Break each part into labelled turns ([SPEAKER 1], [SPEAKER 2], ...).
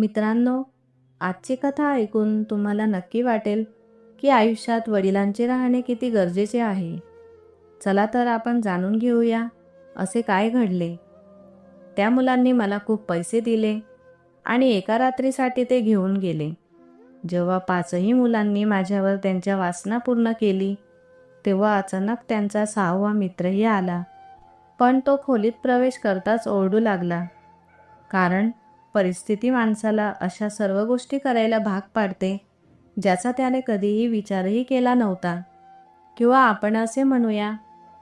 [SPEAKER 1] मित्रांनो आजची कथा ऐकून तुम्हाला नक्की वाटेल की आयुष्यात वडिलांचे राहणे किती गरजेचे आहे. चला तर आपण जाणून घेऊया असे काय घडले. त्या मुलांनी मला खूप पैसे दिले आणि एका रात्रीसाठी ते घेऊन गेले. जेव्हा पाचही मुलांनी माझ्यावर त्यांच्या वासना पूर्ण केली तेव्हा अचानक त्यांचा सहावा मित्रही आला. पण तो खोलीत प्रवेश करताच ओरडू लागला. कारण परिस्थिती माणसाला अशा सर्व गोष्टी करायला भाग पाडते ज्याचा त्याने कधीही विचारही केला नव्हता. किंवा आपण असे म्हणूया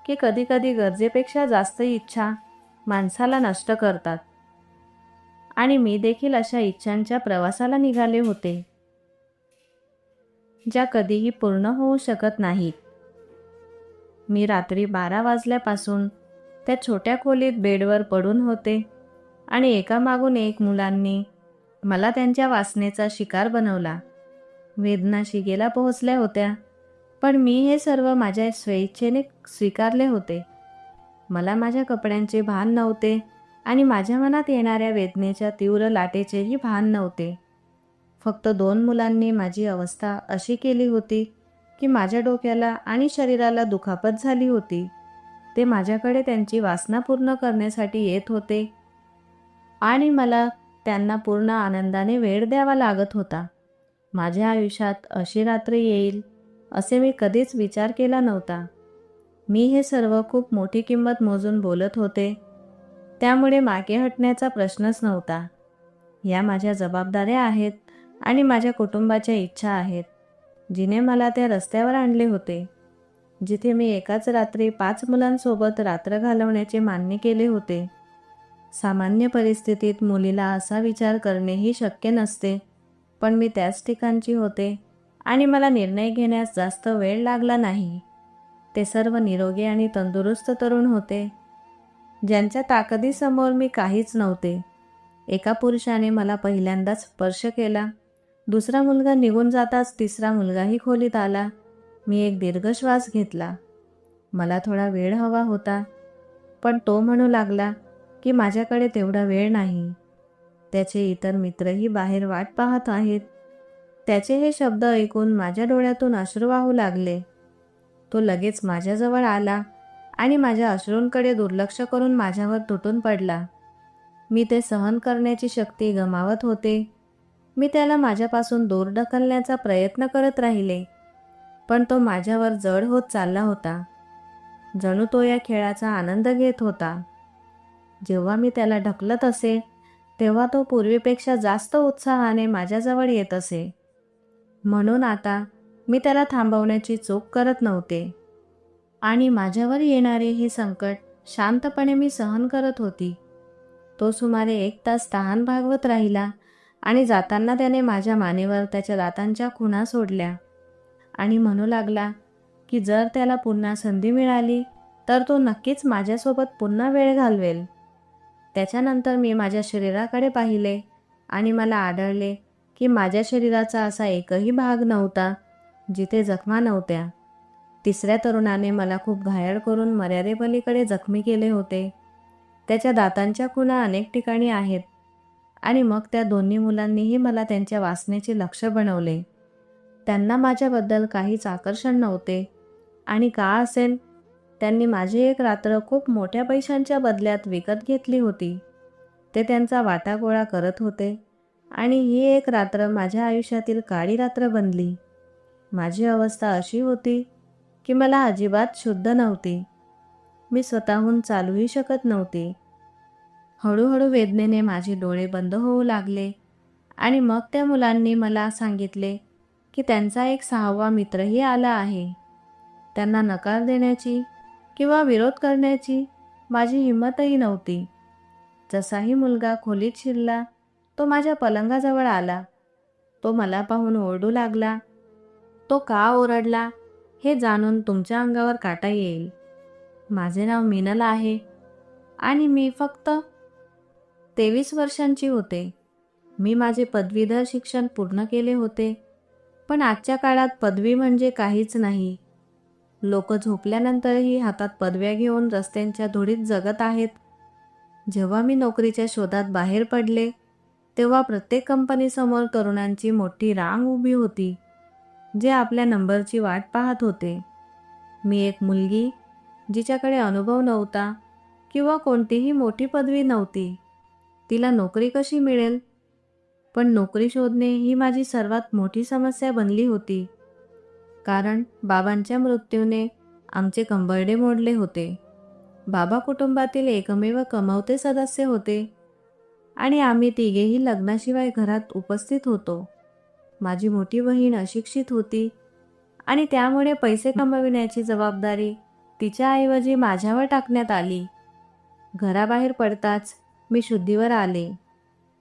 [SPEAKER 1] की कधीकधी गरजेपेक्षा जास्त इच्छा माणसाला नष्ट करतात. आणि मी देखील अशा इच्छांच्या प्रवासाला निघाले होते ज्या कधीही पूर्ण होऊ शकत नाहीत. मी रात्री बारा वाजल्यापासून त्या छोट्या खोलीत बेडवर पडून होते. आणि एकामागून एक मुलांनी मला त्यांच्या वासनेचा शिकार बनवला. वेदना शिगेला पोहोचल्या होत्या पण मी हे सर्व माझ्या स्वेच्छेने स्वीकारले होते. मला माझ्या कपड्यांचे भान नव्हते आणि माझ्या मनात येणाऱ्या वेदनेच्या तीव्र लाटेचेही भान नव्हते. फक्त दोन मुलांनी माझी अवस्था अशी केली होती की माझ्या डोक्याला आणि शरीराला दुखापत झाली होती. ते माझ्याकडे त्यांची वासना पूर्ण करण्यासाठी येत होते आणि मला त्यांना पूर्ण आनंदाने वेळ द्यावा लागत होता. माझ्या आयुष्यात अशी रात्र येईल असे मी कधीच विचार केला नव्हता. मी हे सर्व खूप मोठी किंमत मोजून बोलत होते. त्यामुळे मागे हटण्याचा प्रश्नच नव्हता. या माझ्या जबाबदाऱ्या आहेत आणि माझ्या कुटुंबाच्या इच्छा आहेत जिने मला त्या रस्त्यावर आणले होते जिथे मी एकाच रात्री पाच मुलांसोबत रात्र घालवण्याचे मान्य केले होते. सामान्य परिस्थितीत मुलीला असा विचार करणेही शक्य नसते. पण मी त्याच ठिकाणची होते आणि मला निर्णय घेण्यास जास्त वेळ लागला नाही. ते सर्व निरोगी आणि तंदुरुस्त तरुण होते. ज्यांच्या ताकदीसमोर मी काहीच नव्हते. एका पुरुषाने मला पहिल्यांदाच स्पर्श केला. दुसरा मुलगा निघून जाताच तिसरा मुलगाही खोलीत आला. मी एक दीर्घ श्वास घेतला. मला थोडा वेळ हवा होता. पण तो म्हणू लागला की माझ्याकडे तेवढा वेळ नाही. त्याचे इतर मित्रही बाहेर वाट पाहत आहेत. त्याचे हे शब्द ऐकून माझ्या डोळ्यातून अश्रू वाहू लागले. तो लगेच माझ्याजवळ आला आणि माझ्या अश्रूंकडे दुर्लक्ष करून माझ्यावर तुटून पडला. मी ते सहन करण्याची शक्ती गमावत होते. मी त्याला माझ्यापासून दूर ढकलण्याचा प्रयत्न करत राहिले पण तो माझ्यावर जड होत चालला होता. जणू तो या खेळाचा आनंद घेत होता. जेव्हा मी त्याला ढकलत असे तेव्हा तो पूर्वीपेक्षा जास्त उत्साहाने माझ्याजवळ येत असे. म्हणून आता मी त्याला थांबवण्याची चूक करत नव्हते. आणि माझ्यावर येणारे हे संकट शांतपणे मी सहन करत होती. तो सुमारे एक तास तहान भागवत राहिला आणि जाताना त्याने माझ्या मानेवर त्याच्या दातांच्या खुणा सोडल्या. आणि म्हणू लागला की जर त्याला पुन्हा संधी मिळाली तर तो नक्कीच माझ्यासोबत पुन्हा वेळ घालवेल. त्याच्यानंतर मी माझ्या शरीराकडे पाहिले आणि मला आढळले की माझ्या शरीराचा असा एकही भाग नव्हता जिथे जखमा नव्हत्या. तिसऱ्या तरुणाने मला खूप घायाळ करून मर्यादेपलीकडे जखमी केले होते. त्याच्या दातांच्या खुणा अनेक ठिकाणी आहेत आणि मग त्या दोन्ही मुलांनीही मला त्यांच्या वासनेचे लक्ष बनवले. त्यांना माझ्याबद्दल काहीच आकर्षण नव्हते आणि का असेल त्यांनी माझी एक रात्र खूप मोठ्या पैशांच्या बदल्यात विकत घेतली होती. ते त्यांचा वाटा गोळा करत होते आणि ही एक रात्र माझ्या आयुष्यातील काळी रात्र बनली. माझी अवस्था अशी होती की मला अजिबात शुद्ध नव्हती. मी स्वतःहून चालूही शकत नव्हती. हळूहळू वेदनेने माझे डोळे बंद होऊ लागले आणि मग त्या मुलांनी मला सांगितले की त्यांचा एक सहावा मित्रही आला आहे. त्यांना नकार देण्याची किंवा विरोध करण्याची माझी हिंमतही नव्हती. जसाही मुलगा खोलीत शिरला तो माझ्या पलंगाजवळ आला. तो मला पाहून ओरडू लागला. तो का ओरडला हे जाणून तुमच्या अंगावर काटा येईल. माझे नाव मीनल आहे आणि मी फक्त तेवीस वर्षांची होते. मी माझे पदवीधर शिक्षण पूर्ण केले होते पण आजच्या काळात पदवी म्हणजे काहीच नाही. लोक झोपल्यानंतरही हातात पदव्या घेऊन रस्त्यांच्या धुळीत जगत आहेत. जेव्हा मी नोकरीच्या शोधात बाहेर पडले तेव्हा प्रत्येक कंपनीसमोर तरुणांची मोठी रांग उभी होती जे आपल्या नंबरची वाट पाहत होते. मी एक मुलगी जिच्याकडे अनुभव नव्हता किंवा कोणतीही मोठी पदवी नव्हती. तिला नोकरी कशी मिळेल? पण नोकरी शोधणे ही माझी सर्वात मोठी समस्या बनली होती. कारण बाबांच्या मृत्यूने आमचे कंबरडे मोडले होते. बाबा कुटुंबातील एकमेव कमवते सदस्य होते. आणि आम्ही तिघेही लग्नाशिवाय घरात उपस्थित होतो. माझी मोठी बहीण अशिक्षित होती आणि त्यामुळे पैसे कमविण्याची जबाबदारी तिच्याऐवजी माझ्यावर टाकण्यात आली. घराबाहेर पडताच मी शुद्धीवर आले.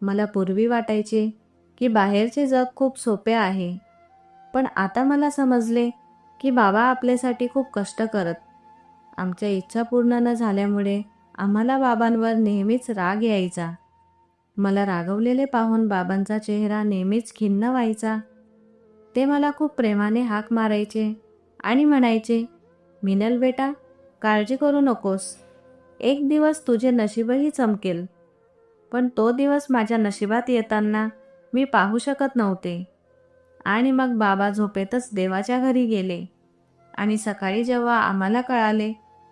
[SPEAKER 1] मला पूर्वी वाटायचे की बाहेरचे जग खूप सोपे आहे. पण आता मला समजले की बाबा आपल्यासाठी खूप कष्ट करत. आमच्या इच्छा पूर्ण न झाल्यामुळे आम्हाला बाबांवर नेहमीच राग यायचा. मला रागवलेले पाहून बाबांचा चेहरा नेहमीच खिन्न व्हायचा. ते मला खूप प्रेमाने हाक मारायचे आणि म्हणायचे मिनल बेटा काळजी करू नकोस. एक दिवस तुझे नशीबही चमकेल. पण तो दिवस माझ्या नशिबात येताना मी पाहू शकत नव्हते. आणि मग बाबा झोपेतच देवाच्या घरी गेले. आणि सकाळी जेव्हा आम्हाला कळाले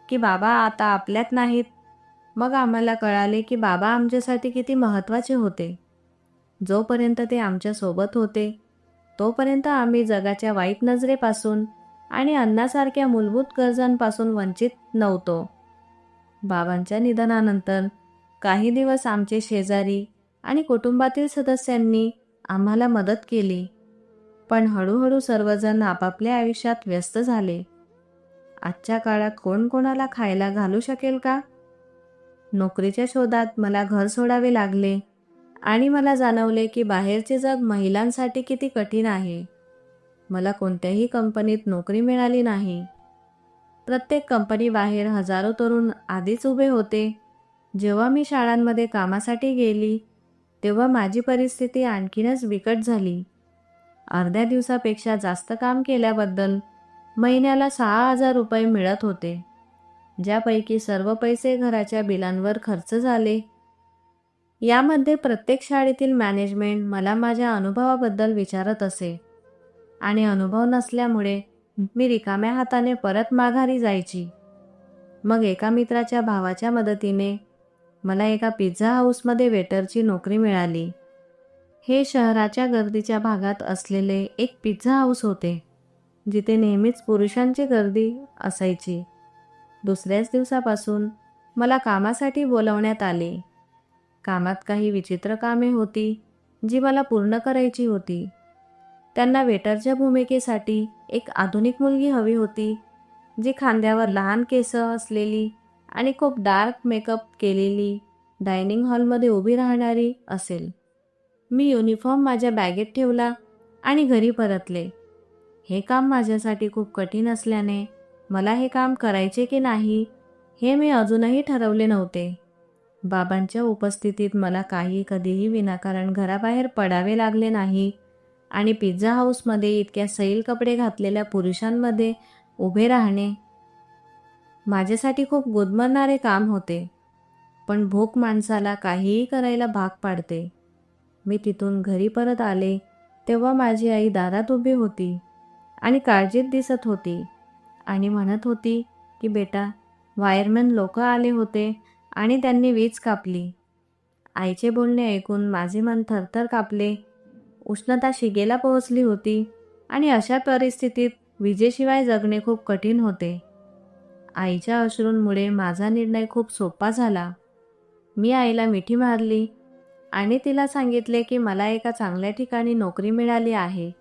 [SPEAKER 1] की बाबा आता आपल्यात नाहीत मग आम्हाला कळाले की बाबा आमच्यासाठी किती महत्त्वाचे होते. जोपर्यंत ते आमच्यासोबत होते तोपर्यंत आम्ही जगाच्या वाईट नजरेपासून आणि अन्नासारख्या मूलभूत गरजांपासून वंचित नव्हतो. बाबांच्या निधनानंतर काही दिवस आमचे शेजारी आणि कुटुंबातील सदस्यांनी आम्हाला मदत केली. पण हळूहळू सर्वजण आपापल्या आयुष्यात व्यस्त झाले. आजच्या काळात कोण कोणाला खायला घालू शकेल का? नोकरीच्या शोधात मला घर सोडावे लागले आणि मला जाणवले की बाहेरचे जग महिलांसाठी किती कठीण आहे. मला कोणत्याही कंपनीत नोकरी मिळाली नाही. प्रत्येक कंपनी बाहेर हजारो तरुण आधीच उभे होते. जेव्हा मी शाळांमध्ये कामासाठी गेली तेव्हा माझी परिस्थिती आणखीनच बिकट झाली. अर्ध्या दिवसापेक्षा जास्त काम केल्याबद्दल महिन्याला सहा हजार रुपये मिळत होते. ज्यापैकी सर्व पैसे घराच्या बिलांवर खर्च झाले. यामध्ये प्रत्येक शाळेतील मॅनेजमेंट मला माझ्या अनुभवाबद्दल विचारत असे. आणि अनुभव नसल्यामुळे मी रिकाम्या हाताने परत माघारी जायची. मग एका मित्राच्या भावाच्या मदतीने मला एका पिझ्झा हाऊसमध्ये वेटरची नोकरी मिळाली. हे शहराच्या गर्दीच्या भागात असलेले एक पिझ्झा हाऊस होते जिथे नेहमीच पुरुषांची गर्दी असायची. दुसऱ्याच दिवसापासून मला कामासाठी बोलवण्यात आले. कामात काही विचित्र कामे होती जी मला पूर्ण करायची होती. त्यांना वेटरच्या भूमिकेसाठी एक आधुनिक मुलगी हवी होती जी खांद्यावर लहान केस असलेली आणि खूप डार्क मेकअप केलेली डायनिंग हॉलमध्ये उभी राहणारी असेल. मी युनिफॉर्म माझ्या बॅगेत ठेवला आणि घरी परतले. हे काम माझ्यासाठी खूप कठीण असल्याने मला हे काम करायचे की नाही हे मी अजूनही ठरवले नव्हते. बाबांच्या उपस्थितीत मला काही कधीही विनाकारण घराबाहेर पडावे लागले नाही आणि पिझ्झा हाऊसमध्ये इतक्या सैल कपडे घातलेल्या पुरुषांमध्ये उभे राहणे माझ्यासाठी खूप गुदमरणारे काम होते. पण भूक माणसाला काहीही करायला भाग पाडते. मी तिथून घरी परत आले तेव्हा माझी आई दारात उभी होती आणि काळजीत दिसत होती आणि म्हणत होती की बेटा वायरमॅन लोक आले होते आणि त्यांनी वीज कापली. आईचे बोलणे ऐकून माझे मन थरथर कापले. उष्णता शिगेला पोहोचली होती आणि अशा परिस्थितीत विजेशिवाय जगणे खूप कठीण होते. आईच्या अश्रूंमुळे माझा निर्णय खूप सोपा झाला. मी आईला मिठी मारली आणि तिला सांगितले की मला एका चांगल्या ठिकाणी नोकरी मिळाली आहे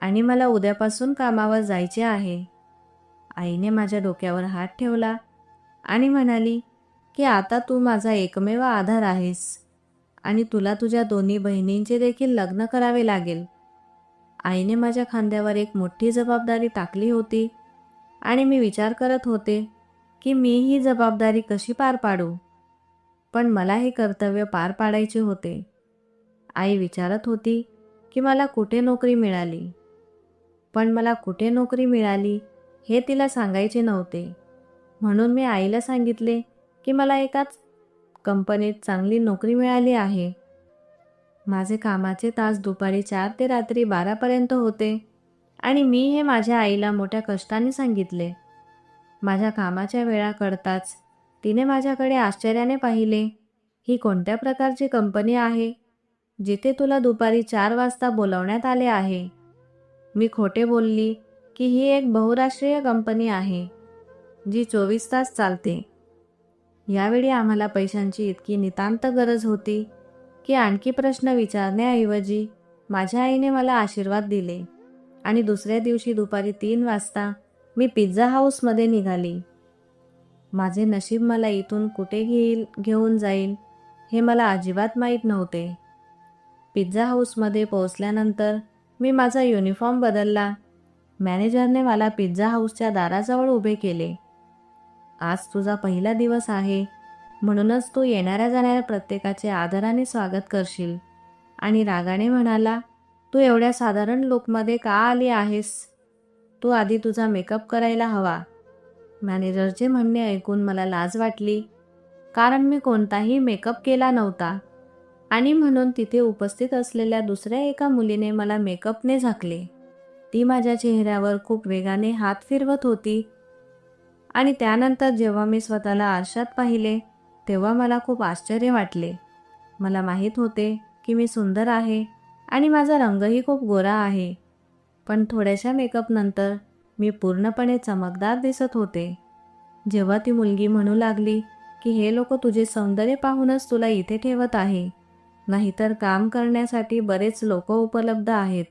[SPEAKER 1] आणि मला उद्यापासून कामावर जायचे आहे. आईने माझ्या डोक्यावर हात ठेवला आणि म्हणाली की आता तू माझा एकमेव आधार आहेस आणि तुला तुझ्या दोन्ही बहिणींचे देखील लग्न करावे लागेल. आईने माझ्या खांद्यावर एक मोठी जबाबदारी टाकली होती आणि मी विचार करत होते की मी ही जबाबदारी कशी पार पाडू? पण मला हे कर्तव्य पार पाडायचे होते. आई विचारत होती की मला कुठे नोकरी मिळाली? पण मला कुठे नोकरी मिळाली हे तिला सांगायचे नव्हते. म्हणून मी आईला सांगितले की मला एकाच कंपनीत चांगली नोकरी मिळाली आहे. माझे कामाचे तास दुपारी चार ते रात्री बारापर्यंत होते आणि मी हे माझ्या आईला मोठ्या कष्टाने सांगितले. माझ्या कामाच्या वेळा कळताच तिने माझ्याकडे आश्चर्याने पाहिले ही कोणत्या प्रकारची कंपनी आहे जिथे तुला दुपारी चार वाजता बोलवण्यात आले आहे? मी खोटे बोलली की ही एक बहुराष्ट्रीय कंपनी आहे जी चोवीस तास चालते. यावेळी आम्हाला पैशांची इतकी नितांत गरज होती की आणखी प्रश्न विचारण्याऐवजी माझ्या आईने मला आशीर्वाद दिले आणि दुसऱ्या दिवशी दुपारी तीन वाजता मी पिझ्झा हाऊसमध्ये निघाली. माझे नशीब मला इथून कुठे घेईल घेऊन जाईल हे मला अजिबात माहीत नव्हते. पिझ्झा हाऊसमध्ये पोहोचल्यानंतर मी माझा युनिफॉर्म बदलला. मॅनेजरने मला पिझ्झा हाऊसच्या दाराजवळ उभे केले. आज तुझा पहिला दिवस आहे. म्हणूनच तू येणाऱ्या जाणाऱ्या प्रत्येकाचे आदराने स्वागत करशील. आणि रागाने म्हणाला तू एवढ्या साधारण लुकमध्ये का आली आहेस? तू आधी तुझा मेकअप करायला हवा. मॅनेजरचे म्हणणे ऐकून मला लाज वाटली. कारण मी कोणताही मेकअप केला नव्हता. आणि म्हणून तिथे उपस्थित असलेल्या दुसऱ्या एका मुलीने मला मेकअपने झाकले. ती माझ्या चेहऱ्यावर खूप वेगाने हात फिरवत होती. आणि त्यानंतर जेव्हा मी स्वतःला आरशात पाहिले तेव्हा मला खूप आश्चर्य वाटले. मला माहीत होते की मी सुंदर आहे आणि माझा रंगही खूप गोरा आहे. पण थोड्याशा मेकअपनंतर मी पूर्णपणे चमकदार दिसत होते. जेव्हा ती मुलगी म्हणू लागली की हे लोक तुझे सौंदर्य पाहूनच तुला इथे ठेवत आहे. नाहीतर काम करण्यासाठी बरेच लोक उपलब्ध आहेत.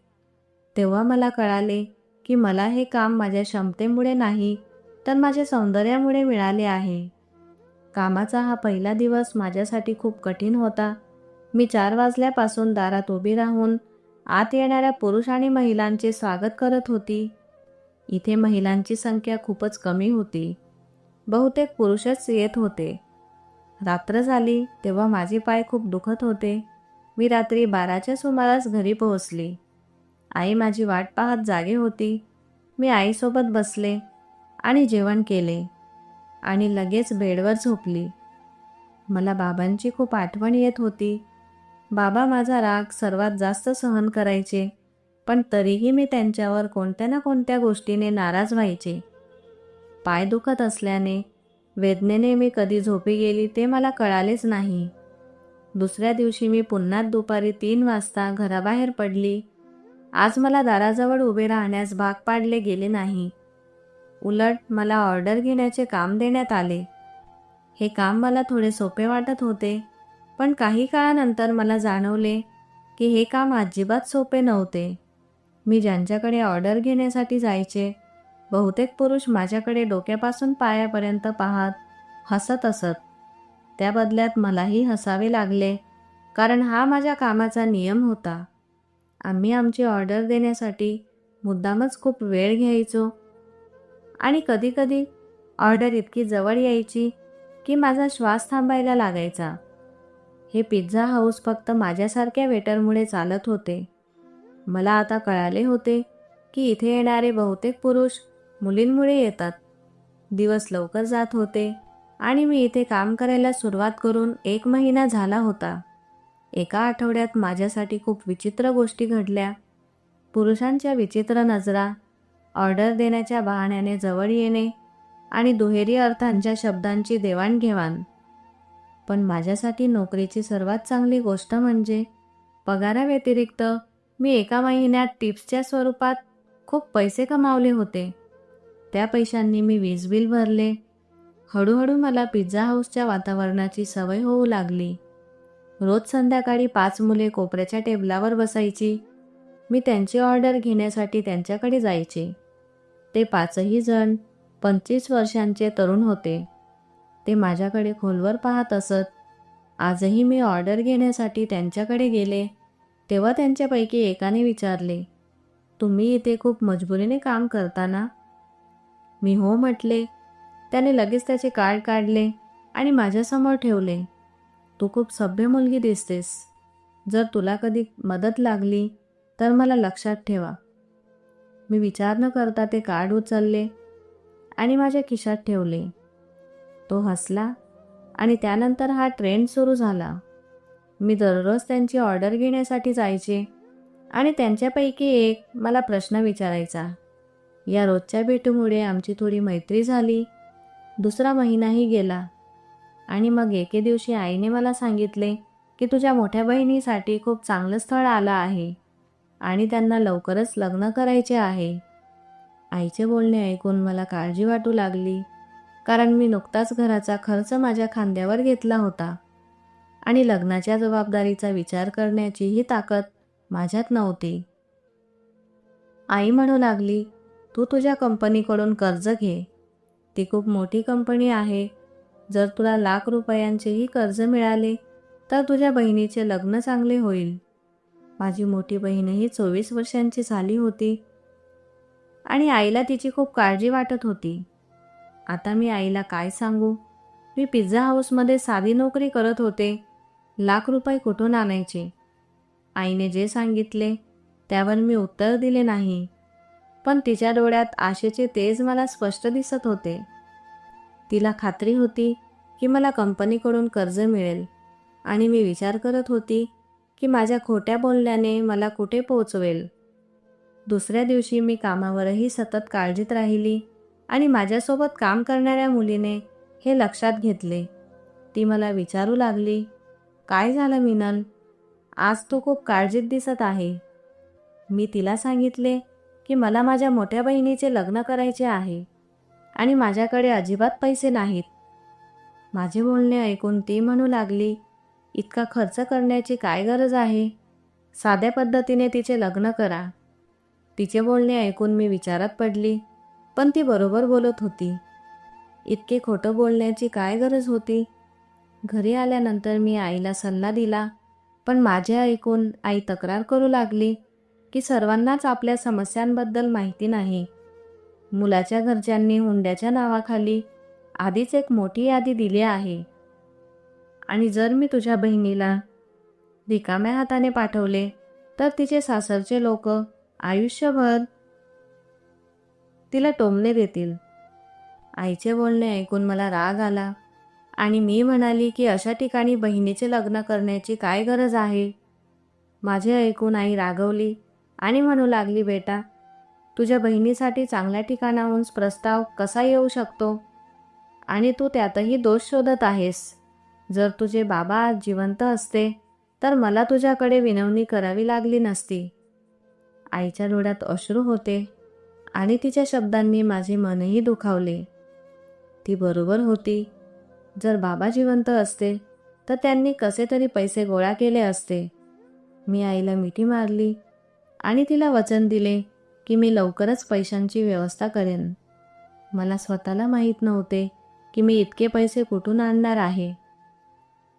[SPEAKER 1] तेव्हा मला कळाले की मला हे काम माझ्या क्षमतेमुळे नाही तर माझ्या सौंदर्यामुळे मिळाले आहे. कामाचा हा पहिला दिवस माझ्यासाठी खूप कठीण होता. मी चार वाजल्यापासून दारात उभी राहून आत येणाऱ्या पुरुष आणि महिलांचे स्वागत करत होती. इथे महिलांची संख्या खूपच कमी होती. बहुतेक पुरुषच येत होते. रात्र झाली तेव्हा माझे पाय खूप दुखत होते. मी रात्री बाराच्या सुमारास घरी पोहोचली. आई माझी वाट पाहत जागे होती. मी आईसोबत बसले आणि जेवण केले आणि लगेच बेडवर झोपली. मला बाबांची खूप आठवण येत होती. बाबा माझा राग सर्वात जास्त सहन करायचे. पण तरीही मी त्यांच्यावर कोणत्या ना कोणत्या गोष्टीने नाराज व्हायचे. पाय दुखत असल्याने वेदनेने मी कधी झोपी गेली ते मला कळालेच नाही. दुसऱ्या दिवशी मी पुन्हा दुपारी तीन वाजता घराबाहेर पडली. आज मला दाराजवळ उभे राहण्यास भाग पाडले गेले नाही. उलट मला ऑर्डर घेण्याचे काम देण्यात आले. हे काम मला थोडे सोपे वाटत होते पण काही काळानंतर मला जाणवले की हे काम अजिबात सोपे नव्हते. मी ज्यांच्याकडे ऑर्डर घेण्यासाठी जायचे बहुतेक पुरुष माझ्याकडे डोक्यापासून पायापर्यंत पाहत हसत असत. त्या बदल्यात मलाही हसावे लागले कारण हा माझ्या कामाचा नियम होता. आम्ही आमची ऑर्डर देण्यासाठी मुद्दामच खूप वेळ घ्यायचो. आणि कधीकधी ऑर्डर इतकी जवळ यायची की माझा श्वास थांबायला लागायचा. हे पिझ्झा हाऊस फक्त माझ्यासारख्या वेटरमुळे चालत होते. मला आता कळाले होते की इथे येणारे बहुतेक पुरुष मुलींमुळे येतात. दिवस लवकर जात होते आणि मी इथे काम करायला सुरुवात करून एक महिना झाला होता. एका आठवड्यात माझ्यासाठी खूप विचित्र गोष्टी घडल्या. पुरुषांच्या विचित्र नजरा ऑर्डर देण्याच्या बहाण्याने जवळ येणे आणि दुहेरी अर्थांच्या शब्दांची देवाणघेवाण. पण माझ्यासाठी नोकरीची सर्वात चांगली गोष्ट म्हणजे पगाराव्यतिरिक्त मी एका महिन्यात टिप्सच्या स्वरूपात खूप पैसे कमावले होते. त्या पैशांनी मी वीज बिल भरले. हळूहळू मला पिझ्झा हाऊसच्या वातावरणाची सवय होऊ लागली. रोज संध्याकाळी पाच मुले कोपऱ्याच्या टेबलावर बसायची. मी त्यांची ऑर्डर घेण्यासाठी त्यांच्याकडे जायचे. ते पाचही जण पंचवीस वर्षांचे तरुण होते. ते माझ्याकडे खोलवर पाहत असत. आजही मी ऑर्डर घेण्यासाठी त्यांच्याकडे गेले. तेव्हा त्यांच्यापैकी एकाने विचारले तुम्ही इथे खूप मजबुरीने काम करता ना? मी हो म्हटले. त्याने लगेच त्याचे कार्ड काढले आणि माझ्यासमोर ठेवले तू खूप सभ्य मुलगी दिसतेस. जर तुला कधी मदत लागली तर मला लक्षात ठेवा. मी विचार न करता ते कार्ड उचलले आणि माझ्या खिशात ठेवले. तो हसला आणि त्यानंतर हा ट्रेंड सुरू झाला. मी दररोज त्यांची ऑर्डर घेण्यासाठी जायचे आणि त्यांच्यापैकी एक मला प्रश्न विचारायचा. या रोजच्या भेटीमुळे आमची थोडी मैत्री झाली. दुसरा महिनाही गेला आणि मग एके दिवशी आईने मला सांगितले की तुझ्या मोठ्या बहिणीसाठी खूप चांगलं स्थळ आलं आहे आणि त्यांना लवकरच लग्न करायचे आहे. आईचे बोलणे ऐकून मला काळजी वाटू लागली कारण मी नुकताच घराचा खर्च माझ्या खांद्यावर घेतला होता. आणि लग्नाच्या जबाबदारीचा विचार करण्याचीही ताकद माझ्यात नव्हती. आई म्हणू लागली तू तुझ्या कंपनीकडून कर्ज घे. ती खूप मोठी कंपनी आहे. जर तुला लाख रुपयांचेही कर्ज मिळाले तर तुझ्या बहिणीचे लग्न चांगले होईल. माझी मोठी बहीणही चोवीस वर्षांची झाली होती आणि आईला तिची खूप काळजी वाटत होती. आता मी आईला काय सांगू? मी पिझ्झा हाऊसमध्ये साधी नोकरी करत होते. लाख रुपये कुठून आणायचे? आईने जे सांगितले त्यावर मी उत्तर दिले नाही. पण तिच्या डोळ्यात आशेचे तेज मला स्पष्ट दिसत होते. तिला खात्री होती की मला कंपनीकडून कर्ज मिळेल आणि मी विचार करत होती की माझ्या खोट्या बोलण्याने मला कुठे पोहोचवेल दुसऱ्या दिवशी मी कामावरही सतत काळजीत राहिली आणि माझ्यासोबत काम करणाऱ्या मुलीने हे लक्षात घेतले. ती मला विचारू लागली काय झालं मिनल? आज तू खूप काळजीत दिसत आहे. मी तिला सांगितले की मला माझ्या मोठ्या बहिणीचे लग्न करायचे आहे आणि माझ्याकडे अजिबात पैसे नाहीत. माझे बोलणे ऐकून ती म्हणू लागली इतका खर्च करण्याची काय गरज आहे? साध्या पद्धतीने तिचे लग्न करा. तिचे बोलणे ऐकून मी विचारात पडली पण ती बरोबर बोलत होती. इतके खोटं बोलण्याची काय गरज होती? घरी आल्यानंतर मी आईला सल्ला दिला पण माझे ऐकून आई तक्रार करू लागली की सर्वांनाच आपल्या समस्यांबद्दल माहिती नाही. मुलाच्या घरच्यांनी हुंड्याच्या नावाखाली आधीच एक मोठी यादी दिली आहे. आणि जर मी तुझ्या बहिणीला रिकाम्या हाताने पाठवले तर तिचे सासरचे लोक आयुष्यभर तिला टोमणे देतील. आईचे बोलणे ऐकून मला राग आला. आणि मी म्हणाली की अशा ठिकाणी बहिणीचे लग्न करण्याची काय गरज आहे? माझे ऐकून आई रागवली आणि म्हणू लागली बेटा तुझ्या बहिणीसाठी चांगल्या ठिकाणाहून प्रस्ताव कसा येऊ शकतो? आणि तू त्यातही दोष शोधत आहेस. जर तुझे बाबा आज जिवंत असते तर मला तुझ्याकडे विनवणी करावी लागली नसती. आईच्या डोळ्यात अश्रू होते आणि तिच्या शब्दांनी माझे मनही दुखावले. ती बरोबर होती. जर बाबा जिवंत असते तर त्यांनी कसे तरी पैसे गोळा केले असते. मी आईला मिठी मारली आणि तिला वचन दिले की मी लवकरच पैशांची व्यवस्था करेन. मला स्वतःला माहीत नव्हते की मी इतके पैसे कुठून आणणार आहे.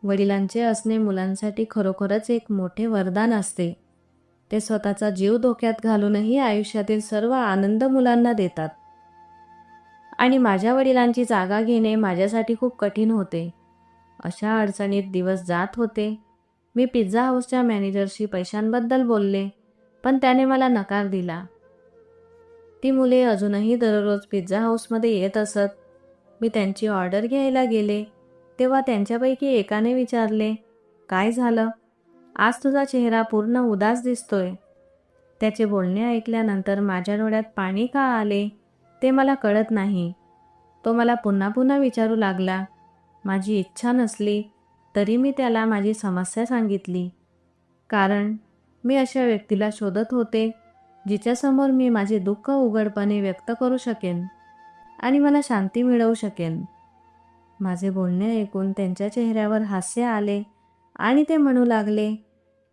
[SPEAKER 1] वडिलांचे असणे मुलांसाठी खरोखरच एक मोठे वरदान असते. ते स्वतःचा जीव धोक्यात घालूनही आयुष्यातील सर्व आनंद मुलांना देतात. आणि माझ्या वडिलांची जागा घेणे माझ्यासाठी खूप कठीण होते. अशा अडचणीत दिवस जात होते. मी पिझ्झा हाऊसच्या मॅनेजरशी पैशांबद्दल बोलले पण त्याने मला नकार दिला. ती मुले अजूनही दररोज पिझ्झा हाऊसमध्ये येत असत. मी त्यांची ऑर्डर घ्यायला गेले तेव्हा त्यांच्यापैकी एकाने विचारले काय झालं? आज तुझा चेहरा पूर्ण उदास दिसतोय. त्याचे बोलणे ऐकल्यानंतर माझ्या डोळ्यात पाणी का आले? ते मला कळत नाही. तो मला पुन्हा पुन्हा विचारू लागला. माझी इच्छा नसली तरी मी त्याला माझी समस्या सांगितली. कारण मी अशा व्यक्तीला शोधत होते जिच्यासमोर मी माझे दुःख उघडपणे व्यक्त करू शकेन आणि मला शांती मिळवू शकेन. माझे बोलणे ऐकून त्यांच्या चेहऱ्यावर हास्य आले आणि ते म्हणू लागले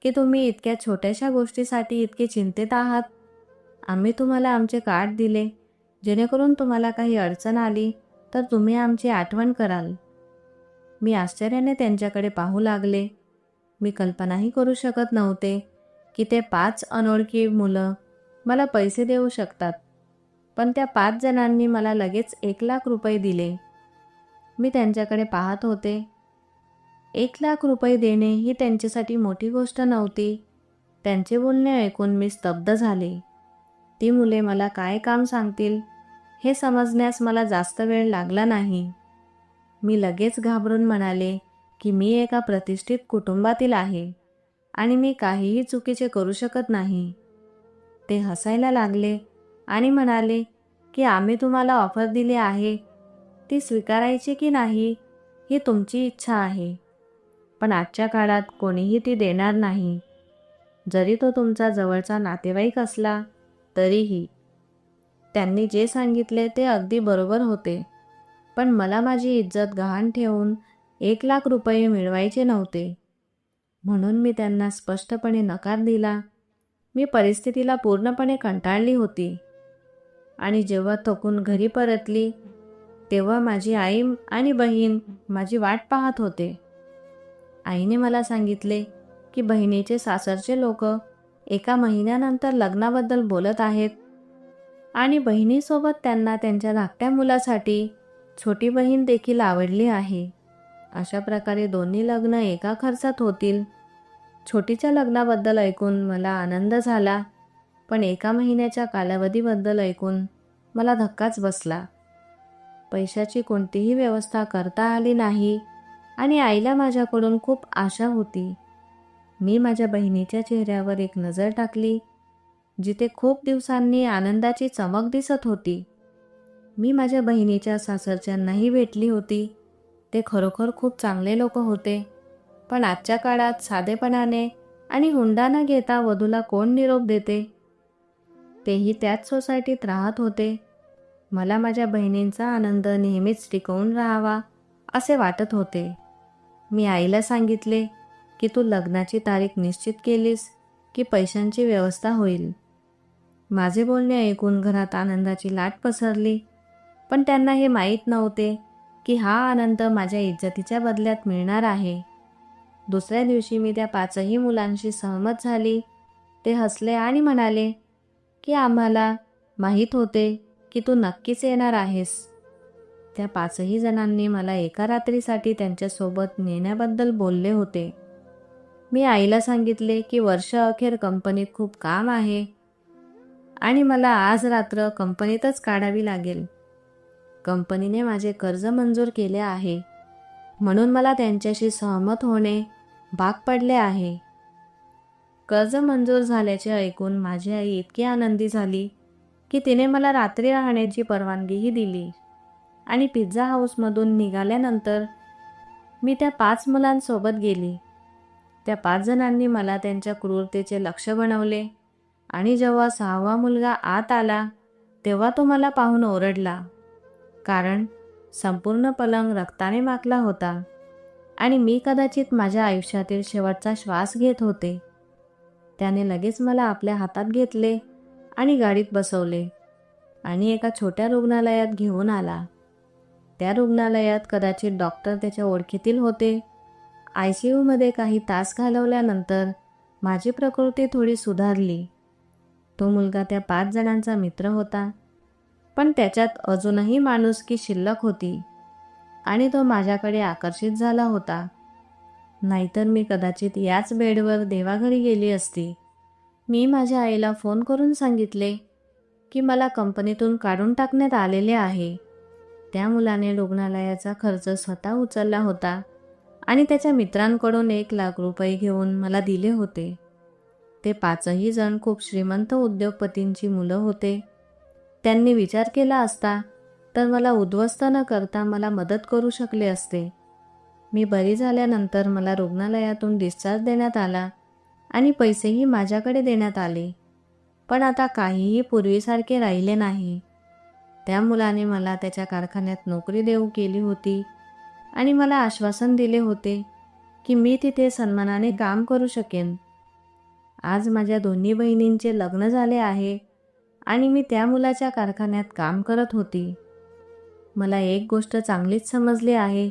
[SPEAKER 1] की तुम्ही इतक्या छोट्याशा गोष्टीसाठी इतके चिंतेत आहात. आम्ही तुम्हाला आमचे कार्ड दिले. जेणेकरून तुम्हाला काही अडचण आली तर तुम्ही आमची आठवण कराल. मी आश्चर्याने त्यांच्याकडे पाहू लागले. मी कल्पनाही करू शकत नव्हते की ते पाच अनोळखी मुलं मला पैसे देऊ शकतात पण त्या पाच जणांनी मला लगेच एक लाख रुपये दिले. मी त्यांच्याकडे पाहत होते. एक लाख रुपये देणे ही त्यांच्यासाठी मोठी गोष्ट नव्हती. त्यांचे बोलणे ऐकून मी स्तब्ध झाले. ती मुले मला काय काम सांगतील? हे समजण्यास मला जास्त वेळ लागला नाही. मी लगेच घाबरून म्हणाले की मी एका प्रतिष्ठित कुटुंबातील आहे आणि मी काहीही चुकीचे करू शकत नाही. ते हसायला लागले आणि म्हणाले की आम्ही तुम्हाला ऑफर दिली आहे. ती स्वीकारायची की नाही ही तुमची इच्छा आहे. पण आजच्या काळात कोणीही ती देणार नाही. जरी तो तुमचा जवळचा नातेवाईक असला तरीही त्यांनी जे सांगितले ते अगदी बरोबर होते. पण मला माझी इज्जत गहाण ठेवून एक लाख रुपये मिळवायचे नव्हते. म्हणून मी त्यांना स्पष्टपणे नकार दिला. मी परिस्थितीला पूर्णपणे कंटाळली होती. आणि जेव्हा थकून घरी परतली तेव्हा माझी आई आणि बहीण माझी वाट पाहत होते. आईने मला सांगितले की बहिणीचे सासरचे लोक एका महिन्यानंतर लग्नाबद्दल बोलत आहेत. आणि बहिणीसोबत त्यांना त्यांच्या धाकट्या मुलासाठी छोटी बहीण देखील आवडली आहे. अशा प्रकारे दोन्ही लग्न एका खर्चात होतील. छोटीच्या लग्नाबद्दल ऐकून मला आनंद झाला पण एका महिन्याच्या कालावधीबद्दल ऐकून मला धक्काच बसला. पैशाची कोणतीही व्यवस्था करता आली नाही आणि आईला माझ्याकडून खूप आशा होती. मी माझ्या बहिणीच्या चेहऱ्यावर एक नजर टाकली जिथे खूप दिवसांनी आनंदाची चमक दिसत होती. मी माझ्या बहिणीच्या सासरच्यांनाही भेटली होती. ते खरोखर खूप चांगले लोक होते. पण आजच्या काळात साधेपणाने आणि हुंडा न घेता वधूला कोण निरोप देते? तेही त्याच सोसायटीत राहत होते. मला माझ्या बहिणींचा आनंद नेहमीच टिकवून राहावा असे वाटत होते. मी आईला सांगितले की तू लग्नाची तारीख निश्चित केलीस की पैशांची व्यवस्था होईल. माझे बोलणे ऐकून घरात आनंदाची लाट पसरली. पण त्यांना हे माहीत नव्हते की हा आनंद माझ्या इज्जतीच्या बदल्यात मिळणार आहे. दुसऱ्या दिवशी मी त्या पाचही मुलांशी सहमत झाली. ते हसले आणि म्हणाले की आम्हाला माहीत होते की तू नक्कीच येणार आहेस. त्या पाचही जणांनी मला एका रात्रीसाठी त्यांच्यासोबत नेण्याबद्दल बोलले होते. मी आईला सांगितले की वर्ष अखेर कंपनीत खूप काम आहे. आणि मला आज रात्र कंपनीतच काढावी लागेल. कंपनीने माझे कर्ज मंजूर केले आहे. म्हणून मला त्यांच्याशी सहमत होणे भाग पडले आहे. कर्ज मंजूर झाल्याचे ऐकून माझी आई इतकी आनंदी झाली की तिने मला रात्री राहण्याची परवानगीही दिली. आणि पिझ्झा हाऊसमधून निघाल्यानंतर मी त्या पाच मुलांसोबत गेली. त्या पाच जणांनी मला त्यांच्या क्रूरतेचे लक्ष बनवले. आणि जेव्हा सहावा मुलगा आत आला तेव्हा तो मला पाहून ओरडला. कारण संपूर्ण पलंग रक्ताने माखला होता आणि मी कदाचित माझ्या आयुष्यातील शेवटचा श्वास घेत होते. त्याने लगेच मला आपल्या हातात घेतले आणि गाडीत बसवले आणि एका छोट्या रुग्णालयात घेऊन आला. त्या रुग्णालयात कदाचित डॉक्टर त्याच्या ओळखीतील होते. आय सी यूमध्ये काही तास घालवल्यानंतर माझी प्रकृती थोडी सुधारली. तो मुलगा त्या पाच जणांचा मित्र होता. पण त्याच्यात अजूनही माणुसकी शिल्लक होती आणि तो माझ्याकडे आकर्षित झाला होता. नाहीतर मी कदाचित याच बेडवर देवाघरी गेली असती. मी माझ्या आईला फोन करून सांगितले की मला कंपनीतून काढून टाकण्यात आलेले आहे. त्या मुलाने रुग्णालयाचा खर्च स्वतः उचलला होता आणि त्याच्या मित्रांकडून एक लाख रुपये घेऊन मला दिले होते. ते पाचही जण खूप श्रीमंत उद्योगपतींची मुलं होते. त्यांनी विचार केला असता तर मला उद्ध्वस्त न करता मला मदत करू शकले असते. मी बरी झाल्यानंतर मला रुग्णालयातून डिस्चार्ज देण्यात आला आणि पैसेही माझ्याकडे देण्यात आले. पण आता काहीही पूर्वीसारखे राहिले नाही. त्या मुलाने मला त्याच्या कारखान्यात नोकरी देऊ केली होती आणि मला आश्वासन दिले होते की मी तिथे सन्मानाने काम करू शकेन. आज माझ्या दोन्ही बहिणींचे लग्न झाले आहे आणि मी त्या मुलाच्या कारखान्यात काम करत होती. मला एक गोष्ट चांगलीच समजली आहे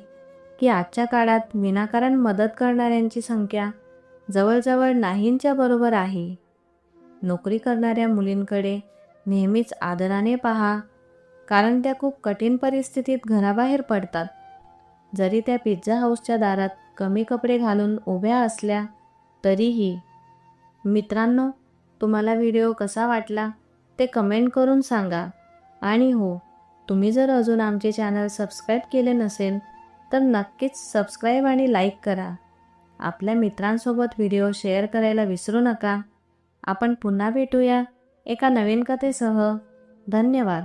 [SPEAKER 1] की आजच्या काळात विनाकारण मदत करणाऱ्यांची संख्या जवळजवळ नाहींच्या बरोबर आहे. नोकरी करणाऱ्या मुलींकडे नेहमीच आदराने पहा कारण त्या खूप कठीण परिस्थितीत घराबाहेर पडतात. जरी त्या पिझ्झा हाऊसच्या दारात कमी कपडे घालून उभ्या असल्या तरीही मित्रांनो तुम्हाला व्हिडिओ कसा वाटला ते कमेंट करून सांगा. आणि हो तुम्ही जर अजून आमचे चॅनल सबस्क्राईब केले नसेल तर नक्कीच सबस्क्राईब आणि लाईक करा. आपल्या मित्रांसोबत व्हिडिओ शेअर करायला विसरू नका. आपण पुन्हा भेटूया एका नवीन कथेसह. धन्यवाद.